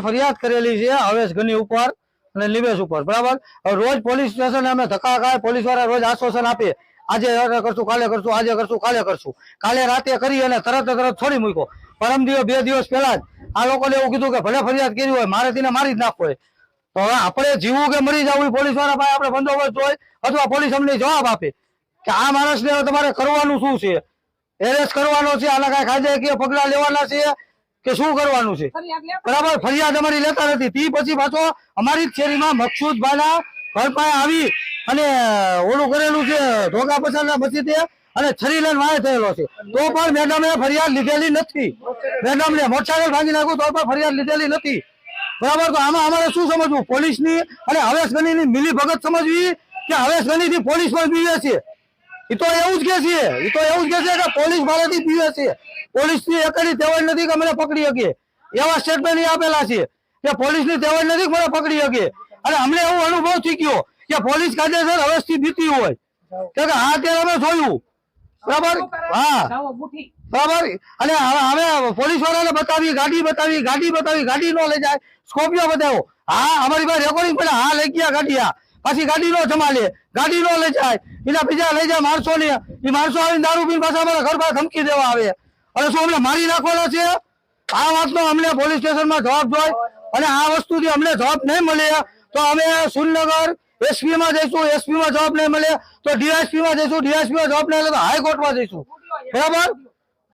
ફરિયાદ કરેલી છે હવેશ ગની ઉપર અને નિવેશ ઉપર. બરાબર? રોજ પોલીસ સ્ટેશન અમે ધક્કા ખાય, પોલીસવાળા રોજ આશ્વાસન આપીએ આજે કરશું, કાલે કરશું, આજે કરશું, કાલે કરશું. કાલે રાતે કરી અને તરત તરત છોડી મૂક્યો. પરમ બે દિવસ પહેલા જ આ લોકોને એવું કીધું કે ભલે ફરિયાદ કરી હોય, મારે તેને મારી જ નાખવો હોય. તો હવે આપણે જીવવું કે મરી જવું પોલીસવાળા પાસે આપણે બંદોબસ્ત હોય અથવા પોલીસ અમને જવાબ આપે. કે આ માણસને તમારે કરવાનું શું છે? એરેસ્ટ કરવાનો છે, આના કાંઈ કાયદાકીય પગલા લેવાના છે? કે શું કરવાનું છે? બરાબર ફરિયાદ અમારી લેતા નથી. તી પછી પાછો અમારી જ શેરીમાં મકસૂદભાઈના ઘર પાસે આવી અને ઓલું કરેલું છે ધોકા પછાડના તે અને છરી લઈને વાય થયેલો છે. તો પણ મેડમે ફરિયાદ લીધેલી નથી. મેડમને મોટરસાયકલ ભાંગી નાખું તો પણ ફરિયાદ લીધેલી નથી. બરાબર તો આમાં અમારે શું સમજવું? પોલીસની અને હવેશ ગનીની મિલી ભગત સમજવી કે હવેશ ગનીથી પોલીસ પણ બીવે છે? એ તો એવું જ કે છે. એ તો એવું જ કે છે કે પોલીસ મારાથી પીવે છે. પોલીસની એકડી તેવડ નથી કે મને પકડી શકીએ એવા સ્ટેટમેન્ટ આપેલા છે કે પોલીસની તેવડ નથી મને પકડી શકે. અને અમને એવો અનુભવ થઈ ગયો કે પોલીસ કાયદેસર હવેશથી બીતી હોય. કે હા તે અમે જોયું. બરાબર? હા. બરાબર? અને હવે પોલીસ વાળાને બતાવી, ગાડી બતાવી ગાડી બતાવી, ગાડી નો લઈ જાય. સ્કોપિયો બતાવ્યો. હા, અમારી પાસે રેકોર્ડિંગ પડે હા, લઈ ગયા ગાડી આ પાછી ગાડી નો જમાલે ગાડી નો લઈ જાય. એના બીજા લઈ જાય માણસો ને એ માણસો આવીને દારૂ પીને પાછા અમારા ઘર પાસે ધમકી દેવા આવે. અને શું અમને મારી નાખવાના છે? આ વાતનો અમને પોલીસ સ્ટેશનમાં જવાબ જોઈએ અને આ વસ્તુથી અમને જવાબ નહીં મળે. તો અમે સુરનગર એસપી માં જઈશું. એસપી માં જવાબ નહીં મળે. તો ડીએસપી માં જઈશું. ડીએસપી માં જવાબ નહીં મળે તો હાઈકોર્ટમાં જઈશું. બરાબર?